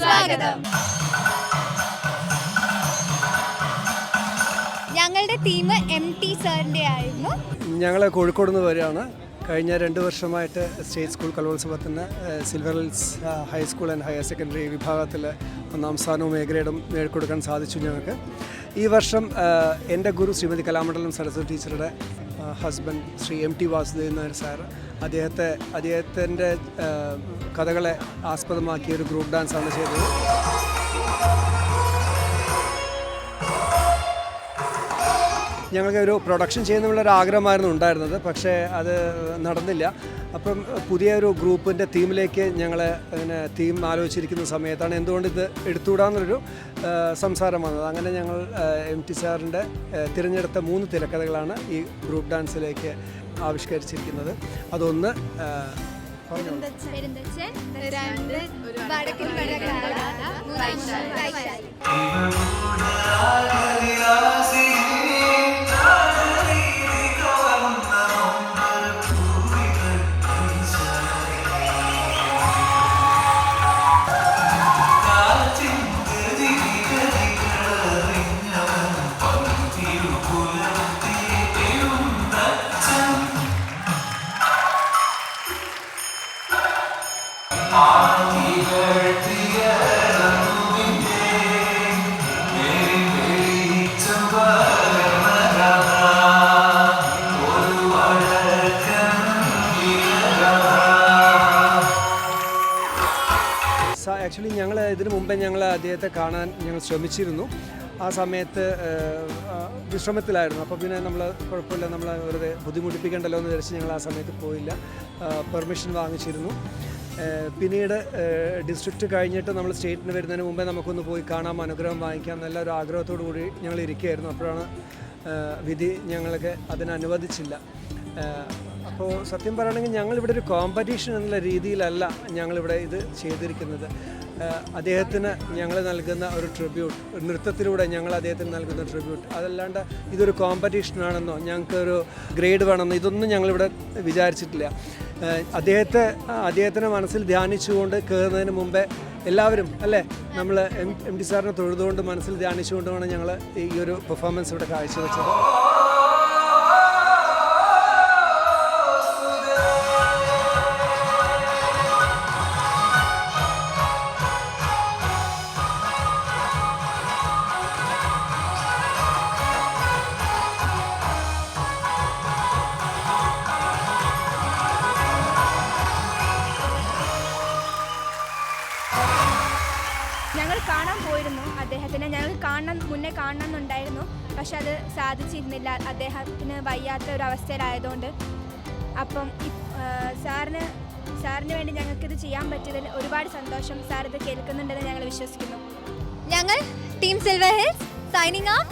സ്വാഗതം. ഞങ്ങളുടെ team M T സാറിന്റെ ആയിരുന്നു. ഞങ്ങൾ കോഴിക്കോട് നിന്ന് വരികയാണ്. കഴിഞ്ഞ രണ്ട് വർഷമായിട്ട് സ്റ്റേറ്റ് സ്കൂൾ കലോത്സവത്തിന് silver hills high school and higher secondary വിഭാഗത്തിൽ ഒന്നാം സ്ഥാനവും ഗ്രേഡും നേടിക്കൊടുക്കാൻ സാധിച്ചു ഞങ്ങൾക്ക്. ഈ വർഷം എന്റെ ഗുരു ശ്രീമതി കലാമണ്ഡലം സരസ്വതി ടീച്ചറുടെ husband Shri M T Vasudevan Nair sir അദ്ദേഹത്തെ അദ്ദേഹത്തിന്റെ കഥകളെ ആസ്പദമാക്കിയ ഒരു ഗ്രൂപ്പ് ഡാൻസാണ് ചെയ്തത്. ഞങ്ങൾക്ക് ഒരു പ്രൊഡക്ഷൻ ചെയ്യുന്നുള്ള ഒരു ആഗ്രഹമായിരുന്നു ഉണ്ടായിരുന്നത്. പക്ഷേ അത് നടന്നില്ല. അപ്പം പുതിയ ഒരു ഗ്രൂപ്പിന്റെ തീമിലേക്ക് ഞങ്ങൾ ഇങ്ങനെ തീം ആലോചിച്ചിരിക്കുന്ന സമയത്താണ് എന്തുകൊണ്ട് ഇത് എടുത്തുകൂടാന്നൊരു സംസാരം വന്നത്. അങ്ങനെ ഞങ്ങൾ എം ടി സാറിന്റെ തിരഞ്ഞെടുത്ത മൂന്ന് തിരക്കഥകളാണ് ഈ ഗ്രൂപ്പ് ഡാൻസിലേക്ക് ആവിഷ്കരിച്ചിരിക്കുന്നത്. അതൊന്ന്. രണ്ട് വടക്കൻ ആക്ച്വലി ഞങ്ങൾ ഇതിനു മുമ്പേ ഞങ്ങൾ അദ്ദേഹത്തെ കാണാൻ ഞങ്ങൾ ശ്രമിച്ചിരുന്നു. ആ സമയത്ത് വിശ്രമത്തിലായിരുന്നു. അപ്പോൾ പിന്നെ നമ്മൾ കുഴപ്പമില്ല നമ്മൾ വെറുതെ ബുദ്ധിമുട്ടിപ്പിക്കണ്ടല്ലോ എന്ന് വിചാരിച്ച് ഞങ്ങൾ ആ സമയത്ത് പോയില്ല. പെർമിഷൻ വാങ്ങിച്ചിരുന്നു. പിന്നീട് ഡിസ്ട്രിക്റ്റ് കഴിഞ്ഞിട്ട് നമ്മൾ സ്റ്റേറ്റിന് വരുന്നതിന് മുമ്പേ നമുക്കൊന്ന് പോയി കാണാം അനുഗ്രഹം വാങ്ങിക്കാം എന്നുള്ള ഒരു ആഗ്രഹത്തോടു കൂടി ഞങ്ങൾ ഇരിക്കുകയായിരുന്നു അപ്പോഴാണ് വിധി ഞങ്ങൾക്ക് അതിന് അനുവദിച്ചില്ല അപ്പോൾ സത്യം പറയുകയാണെങ്കിൽ ഞങ്ങളിവിടെ ഒരു കോമ്പറ്റീഷൻ എന്നുള്ള രീതിയിലല്ല ഞങ്ങളിവിടെ ഇത് ചെയ്തിരിക്കുന്നത്. അദ്ദേഹത്തിന് ഞങ്ങൾ നൽകുന്ന ഒരു ട്രിബ്യൂട്ട് നൃത്തത്തിലൂടെ ഞങ്ങൾ അദ്ദേഹത്തിന് നൽകുന്ന ട്രിബ്യൂട്ട് അതല്ലാണ്ട് ഇതൊരു കോമ്പറ്റീഷനാണെന്നോ ഞങ്ങൾക്കൊരു ഗ്രേഡ് വേണമെന്നോ ഇതൊന്നും ഞങ്ങളിവിടെ വിചാരിച്ചിട്ടില്ല. അദ്ദേഹത്തെ അദ്ദേഹത്തിന്റെ മനസ്സിൽ ധ്യാനിച്ചുകൊണ്ട് കയറുന്നതിന് മുമ്പേ എല്ലാവരും അല്ലേ? നമ്മൾ എം എം ഡി സാറിനെ തൊഴുതുകൊണ്ട് മനസ്സിൽ ധ്യാനിച്ചുകൊണ്ടുമാണ് ഞങ്ങൾ ഈ ഒരു പെർഫോമൻസ് ഇവിടെ കാഴ്ചവെച്ചത്. അദ്ദേഹത്തിനെ ഞങ്ങൾ കാണണം മുന്നേ കാണണം കാണണമെന്നുണ്ടായിരുന്നു. പക്ഷെ അത് സാധിച്ചിരുന്നില്ല. അദ്ദേഹത്തിന് വയ്യാത്ത ഒരു അവസ്ഥയിലായതുകൊണ്ട്. അപ്പം സാറിന് സാറിന് വേണ്ടി ഞങ്ങൾക്കിത് ചെയ്യാൻ പറ്റിയതിൽ ഒരുപാട് സന്തോഷം. സാർ ഇത് കേൾക്കുന്നുണ്ടെന്ന് ഞങ്ങൾ വിശ്വസിക്കുന്നു. ഞങ്ങൾ team silver hills signing off